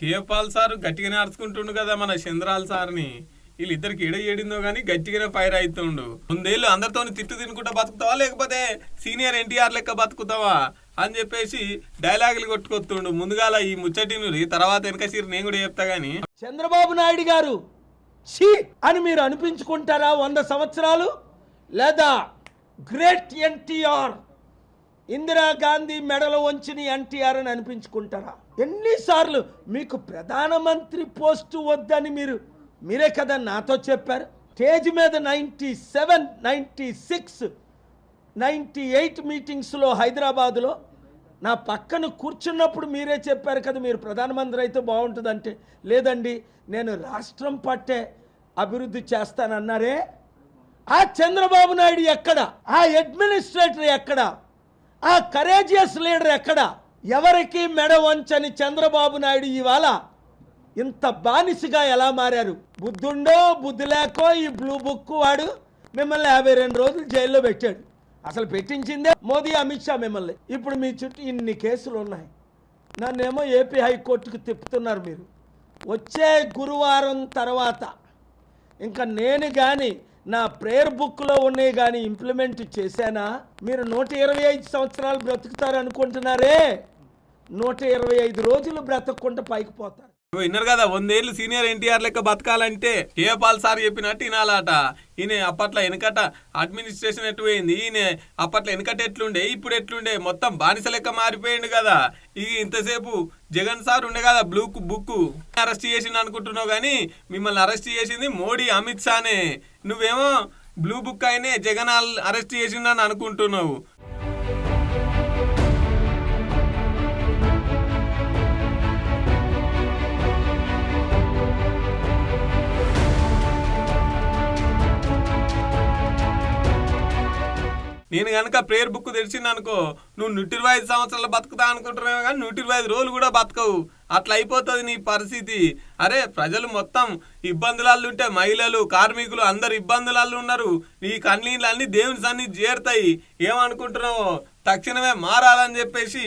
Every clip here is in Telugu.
కేపాల్ సార్ గట్టిగానే అరుచుకుంటుండు కదా మన చంద్రాల సార్ని. వీళ్ళిద్దరికి ఎడ ఏడిందో కానీ గట్టిగానే ఫైర్ అవుతుండు ముందేళ్ళు అందరితో తిట్టు తినుకుంటా బతుకుతావా? లేకపోతే సీనియర్ ఎన్టీఆర్ లెక్క బతుకుతావా? అని చెప్పేసి డైలాగులు కొట్టుకొస్తుండు. ముందుగాల ఈ ముచ్చటిని తర్వాత వెనక సీరు నేను కూడా చెప్తా గానీ. చంద్రబాబు నాయుడు గారు ఛీ! అని మీరు అనిపించుకుంటారా వంద సంవత్సరాలు? లేదా గ్రేట్ ఎన్టీఆర్ ఇందిరాగాంధీ మెడలో వంచిన ఎన్టీఆర్ అని అనిపించుకుంటారా? ఎన్నిసార్లు మీకు ప్రధానమంత్రి పోస్టు వద్దని మీరు మీరే కదా నాతో చెప్పారు? స్టేజ్ మీద ninety seven ninety six ninety eight మీటింగ్స్లో హైదరాబాదులో నా పక్కన కూర్చున్నప్పుడు మీరే చెప్పారు కదా మీరు ప్రధానమంత్రి అయితే బాగుంటుందంటే. లేదండి నేను రాష్ట్రం పట్టే అభివృద్ధి చేస్తానన్నారే. ఆ చంద్రబాబు నాయుడు ఎక్కడ? ఆ అడ్మినిస్ట్రేటర్ ఎక్కడ? ఆ కరేజియస్ లీడర్ ఎక్కడ? ఎవరికి మెడ వంచని చంద్రబాబు నాయుడు ఇవాళ ఇంత బానిసగా ఎలా మారారు? బుద్ధుండో బుద్ధి లేకో ఈ బ్లూ బుక్ వాడు మిమ్మల్ని యాభై రెండు రోజులు జైల్లో పెట్టాడు. అసలు పెట్టించిందే మోదీ అమిత్ షా మిమ్మల్ని. ఇప్పుడు మీ చుట్టూ ఇన్ని కేసులు ఉన్నాయి. నన్నేమో ఏపీ హైకోర్టుకు తిప్పుతున్నారు మీరు. వచ్చే గురువారం తర్వాత ఇంకా నేను కానీ నా ప్రేయర్ బుక్లో ఉన్నాయి కానీ ఇంప్లిమెంట్ చేశానా? మీరు నూట ఇరవై ఐదు సంవత్సరాలు బ్రతుకుతారు అనుకుంటున్నారే నూట ఇరవై ఐదు రోజులు బ్రతకకుండా పైకి పోతారు. విన్నారు కదా వందేళ్ళు సీనియర్ ఎన్టీఆర్ లెక్క బతకాలంటే కేపాల్ సార్ చెప్పినట్టు వినాలట ఈయన అప్పట్లో వెనకట అడ్మినిస్ట్రేషన్ ఎటు పోయింది? ఈయన అప్పట్లో వెనకట ఎట్లుండే? ఇప్పుడు ఎట్లుండే? మొత్తం బానిస లెక్క మారిపోయిండు కదా. ఈ ఇంతసేపు జగన్ సార్ ఉండే కదా బ్లూ బుక్ అరెస్ట్ చేసిండు అనుకుంటున్నావు కానీ మిమ్మల్ని అరెస్ట్ చేసింది మోడీ అమిత్ షానే. నువ్వేమో బ్లూ బుక్ అయినే జగన్ అరెస్ట్ చేసిండని అనుకుంటున్నావు. నేను కనుక ప్రేయర్ బుక్ తెరిచింది అనుకో నువ్వు నూట ఇరవై ఐదు సంవత్సరాలు బతుకుతా అనుకుంటున్నావు కానీ నూట ఇరవై ఐదు రోజులు కూడా బతకవు. అట్లా అయిపోతుంది నీ పరిస్థితి. అరే ప్రజలు మొత్తం ఇబ్బందులలో ఉంటే మహిళలు కార్మికులు అందరు ఇబ్బందులలో ఉన్నారు. నీ కన్నీళ్ళన్నీ దేవుని సన్ని చేరుతాయి. ఏమనుకుంటున్నావు? తక్షణమే మారాలని చెప్పేసి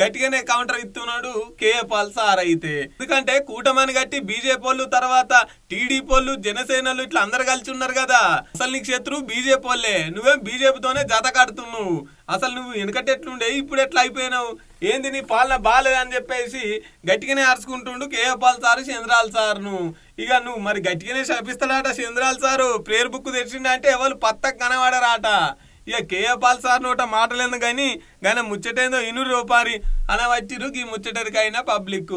గట్టిగానే కౌంటర్ ఇస్తున్నాడు కేఏ పాల్ సార్ అయితే. ఎందుకంటే కూటమని గట్టి బీజేపీ వాళ్ళు తర్వాత టీడీపీ వాళ్ళు జనసేనలు ఇట్లా అందరు కలిసి ఉన్నారు కదా. అసలు నీకు శత్రువు బీజేపీ వాళ్ళే. నువ్వేం బీజేపీతోనే జత కడుతున్నావు. అసలు నువ్వు వెనకటి ఎట్లుండే ఇప్పుడు ఎట్లా అయిపోయినావు? ఏంది నీ పాలన బాగాలేదని చెప్పేసి గట్టిగానే అరుచుకుంటుండు కేఏ పాల్ సారు చంద్రాల్ సార్ను. ఇక నువ్వు మరి గట్టిగానే శపిస్తాడట చంద్రాల్ సారు. ప్రేయర్ బుక్ తెచ్చిండ అంటే ఎవరు పత్తకు కనబడరాట. ఇక కేయపాల్ సార్ నోట మాటలేదు కానీ కానీ ముచ్చటేందో ఇనురు రూపారి అనవచ్చిరు ఈ ముచ్చటరికైనా పబ్లిక్